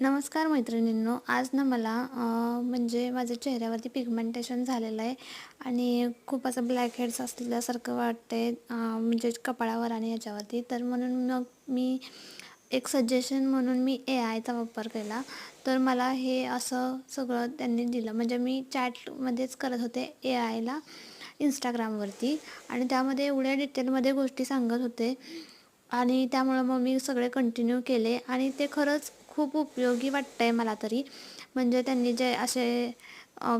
नमस्कार मैत्रिणींनो आज ना मला म्हणजे माझ्या चेहऱ्यावरती पिगमेंटेशन झालेलं आहे आणि खूप असं ब्लॅक हेड्स असल्यासारखं वाटते म्हणजे कपाळावर आणि याच्यावरती. तर म्हणून मग मी एक सजेशन म्हणून मी ए आयचा वापर केला. तर मला हे असं सगळं त्यांनी दिलं. म्हणजे मी चॅटमध्येच करत होते ए आयला इंस्टाग्रामवरती आणि त्यामध्ये एवढ्या डिटेलमध्ये गोष्टी सांगत होते. आणि त्यामुळं मग मी सगळे कंटिन्यू केले. आणि ते खरंच खूप उपयोगी वाटतं आहे मला तरी. म्हणजे त्यांनी जे असे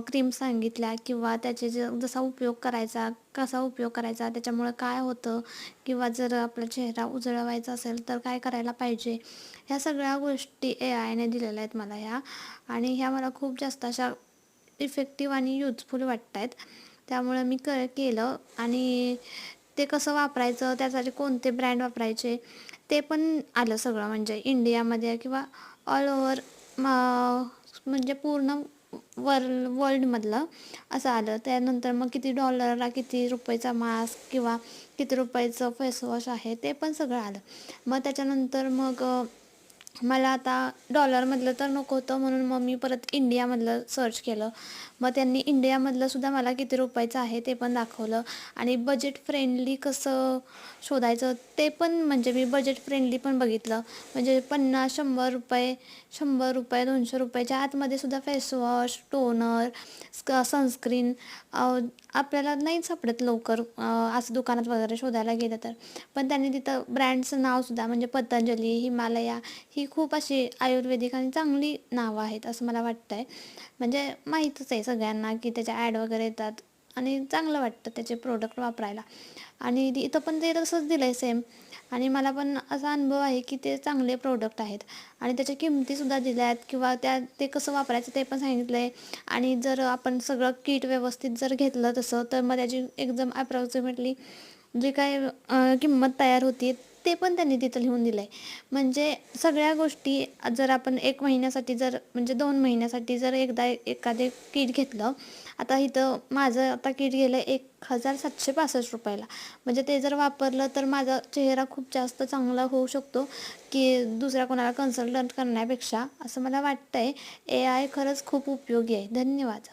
क्रीम सांगितल्या किंवा त्याचे जे जसा उपयोग करायचा कसा उपयोग करायचा त्याच्यामुळे काय होतं किंवा जर आपला चेहरा उजळवायचा असेल तर काय करायला पाहिजे ह्या सगळ्या गोष्टी ए आयने दिलेल्या आहेत मला ह्या. आणि ह्या मला खूप जास्त अशा इफेक्टिव्ह आणि युजफुल वाटत आहेत त्यामुळे मी क केलं आणि ते कसं वापरायचं त्यासाठी कोणते ब्रँड वापरायचे ते पण आलं सगळं. म्हणजे इंडियामध्ये किंवा ऑल ओव्हर म्हणजे पूर्ण वर्ल्ड वर्ल्डमधलं असं आलं. त्यानंतर मग किती डॉलरला किती रुपयाचा मास्क किंवा किती रुपयाचं फेसवॉश आहे ते पण सगळं आलं. मग त्याच्यानंतर मग मला आता डॉलरमधलं तर नको होतं म्हणून मग मी परत इंडियामधलं सर्च केलं. मग त्यांनी इंडियामधलं सुद्धा मला किती रुपयाचं आहे ते पण दाखवलं. आणि बजेट फ्रेंडली कसं शोधायचं ते पण म्हणजे मी बजेट फ्रेंडली पण बघितलं. म्हणजे पन्नास शंभर रुपये शंभर रुपये दोनशे रुपयाच्या आतमध्ये सुद्धा फेसवॉश टोनर स्क सनस्क्रीन आपल्याला नाही सापडत लवकर असं दुकानात वगैरे शोधायला गेलं तर. पण त्यांनी तिथं ब्रँडचं नावसुद्धा म्हणजे पतंजली हिमालया ही ही खूप अशी आयुर्वेदिक आणि चांगली नावं आहेत असं मला वाटतं आहे म्हणजे माहीतच आहे सगळ्यांना की त्याच्या ॲड वगैरे येतात आणि चांगलं वाटतं त्याचे प्रोडक्ट वापरायला. आणि इथं पण ते तसंच दिलं आहे सेम. आणि मला पण असा अनुभव आहे की ते चांगले प्रोडक्ट आहेत. आणि त्याच्या किमतीसुद्धा दिल्या आहेत किंवा त्या ते कसं वापरायचं ते पण सांगितलं आहे आणि जर आपण सगळं किट व्यवस्थित जर घेतलं तसं तर मग त्याची एकदम अप्रॉक्सिमेटली जी काय किंमत तयार होती ते पण त्यांनी तिथं लिहून दिलं आहे म्हणजे सगळ्या गोष्टी जर आपण एक महिन्यासाठी जर म्हणजे दोन महिन्यासाठी जर एकदा एखादे किट घेतलं आता इथं माझं आता किट गेलं एक हजार सातशे पासष्ट रुपयाला. म्हणजे ते जर वापरलं तर माझा चेहरा खूप जास्त चांगला होऊ शकतो की दुसऱ्या कोणाला कन्सल्टंट करण्यापेक्षा असं मला वाटतं आहे ए आय खरंच खूप उपयोगी आहे. धन्यवाद.